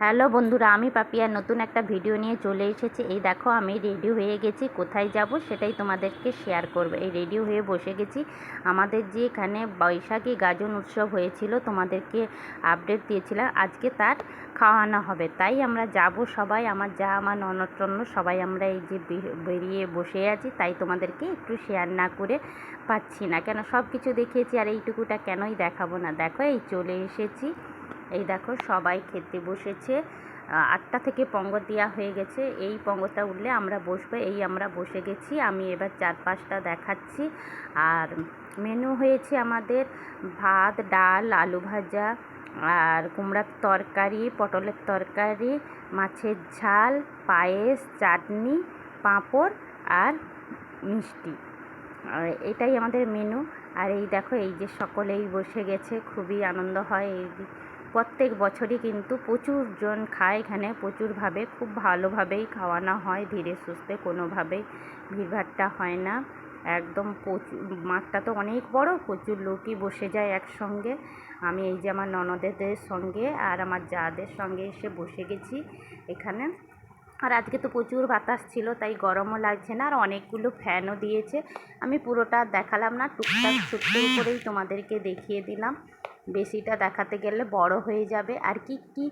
Hello বন্ধুরা, আমি পাপিয়া। নতুন একটা ভিডিও নিয়ে চলে এসেছি। এই দেখো, আমি রেডি হয়ে গেছি। কোথায় যাব সেটাই তোমাদেরকে শেয়ার করব। এই রেডি হয়ে বসে গেছি। আমাদের যে এখানে বৈশাখী গাজন উৎসব হয়েছিল, তোমাদেরকে আপডেট দিয়েছিলাম। আজকে তার খাওয়ানো হবে। তাই আমরা যাব সবাই, আমার যা, আমার ননদ টনদ, সবাই আমরা এই যে বেরিয়ে বসে আছি। তাই তোমাদেরকে একটু শেয়ার না করে পাচ্ছি না। কেন সব কিছু দেখিয়েছি আর এইটুকুটা কেনই দেখাবো না? দেখো, এই চলে এসেছি। এই দেখো সবাই খেতে বসেছে। আটটা থেকে পঙ্গ দেওয়া হয়ে গেছে। এই পঙ্গটা উঠলে আমরা বসবো, এই আমরা বসে গেছি। আমি এবার চার পাঁচটা দেখাচ্ছি। আর মেনু হয়েছে আমাদের ভাত, ডাল, আলু ভাজা, আর কুমড়ার তরকারি, পটলের তরকারি, মাছের ঝাল, পায়েস, চাটনি, পাঁপড় আর মিষ্টি। এটাই আমাদের মেনু আর এই দেখো, এই যে সকলেই বসে গেছে, খুবই আনন্দ হয় এই প্রত্যেক বছরই কিন্তু প্রচুর জন খায় এখানে। প্রচুরভাবে, খুব ভালোভাবেই খাওয়ানো হয়, ধীরে সুস্থে, কোনোভাবেই ভিড়ভাট্টা হয় না। একদম প্রচুর, মাঠটা তো অনেক বড়, প্রচুর লোকই বসে যায় একসঙ্গে। আমি এই যে আমার ননদেদের সঙ্গে আর আমার জাদের সঙ্গে এসে বসে গেছি এখানে। আর আজকে তো প্রচুর বাতাস ছিল, তাই গরমও লাগছে না, আর অনেকগুলো ফ্যানও দিয়েছে। আমি পুরোটা দেখালাম না, টুকটাক ছোট্ট করেই তোমাদেরকে দেখিয়ে দিলাম। বেশিটা দেখাতে গেলে বড় হয়ে যাবে। আর কি কি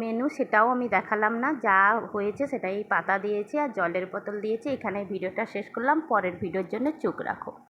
মেনু সেটাও আমি দেখালাম না। যা হয়েছে সেটাই পাতা দিয়েছি আর জলের বোতল দিয়েছি। এখানে ভিডিওটা শেষ করলাম। পরের ভিডিওর জন্য চোখ রাখো।